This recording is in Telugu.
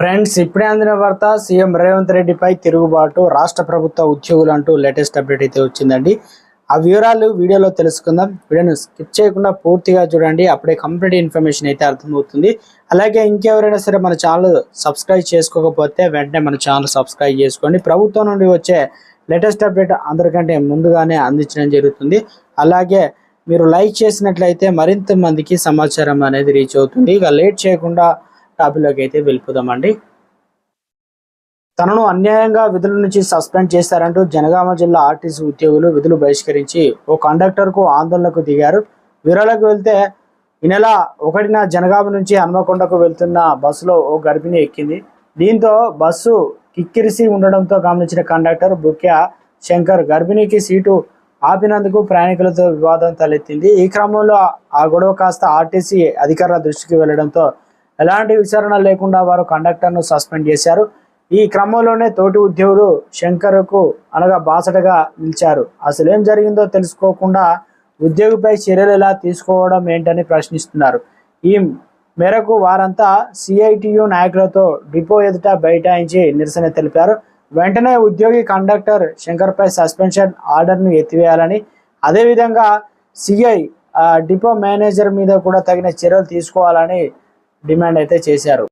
ఫ్రెండ్స్ ఇప్పుడే అందిన వార్త సీఎం రేవంత్ రెడ్డిపై తిరుగుబాటు రాష్ట్ర ప్రభుత్వ ఉద్యోగులు అంటూ లేటెస్ట్ అప్డేట్ అయితే వచ్చిందండి. ఆ వివరాలు వీడియోలో తెలుసుకుందాం. వీడియోను స్కిప్ చేయకుండా పూర్తిగా చూడండి. అప్పుడే కంప్లీట్ ఇన్ఫర్మేషన్ అయితే అర్థమవుతుంది. అలాగే ఇంకెవరైనా సరే మన ఛానల్ సబ్స్క్రైబ్ చేసుకోకపోతే వెంటనే మన ఛానల్ సబ్స్క్రైబ్ చేసుకోండి. ప్రభుత్వం నుండి వచ్చే లేటెస్ట్ అప్డేట్ అందరికంటే ముందుగానే అందించడం జరుగుతుంది. అలాగే మీరు లైక్ చేసినట్లయితే మరింత మందికి సమాచారం అనేది రీచ్ అవుతుంది. ఇక లేట్ చేయకుండా టాపిక్లోకి అయితే వెళ్ళిపోదామండి. తనను అన్యాయంగా విధుల నుంచి సస్పెండ్ చేశారంటూ జనగామ జిల్లా ఆర్టీసీ ఉద్యోగులు విధులు బహిష్కరించి ఓ కండక్టర్కు ఆందోళనకు దిగారు. వివరాలకు వెళ్తే ఈ నెల ఒకటిన జనగామ నుంచి హన్మకొండకు వెళ్తున్న బస్సులో ఓ గర్భిణి ఎక్కింది. దీంతో బస్సు కిక్కిరిసి ఉండడంతో గమనించిన కండక్టర్ బుక్యా శంకర్ గర్భిణికి సీటు ఆపినందుకు ప్రయాణికులతో వివాదం తలెత్తింది. ఈ క్రమంలో ఆ గొడవ కాస్త ఆర్టీసీ అధికారుల దృష్టికి వెళ్ళడంతో ఎలాంటి విచారణ లేకుండా వారు కండక్టర్ను సస్పెండ్ చేశారు. ఈ క్రమంలోనే తోటి ఉద్యోగులు శంకర్కు అనగా బాసటగా నిలిచారు. అసలు ఏం జరిగిందో తెలుసుకోకుండా ఉద్యోగిపై చర్యలు ఎలా తీసుకోవడం ఏంటని ప్రశ్నిస్తున్నారు. ఈ మేరకు వారంతా సిఐటియు నాయకులతో డిపో ఎదుట బైఠాయించి నిరసన తెలిపారు. వెంటనే ఉద్యోగి కండక్టర్ శంకర్పై సస్పెన్షన్ ఆర్డర్ను ఎత్తివేయాలని అదేవిధంగా సిఐ డిపో మేనేజర్ మీద కూడా తగిన చర్యలు తీసుకోవాలని డిమాండ్ అయితే చేశారు.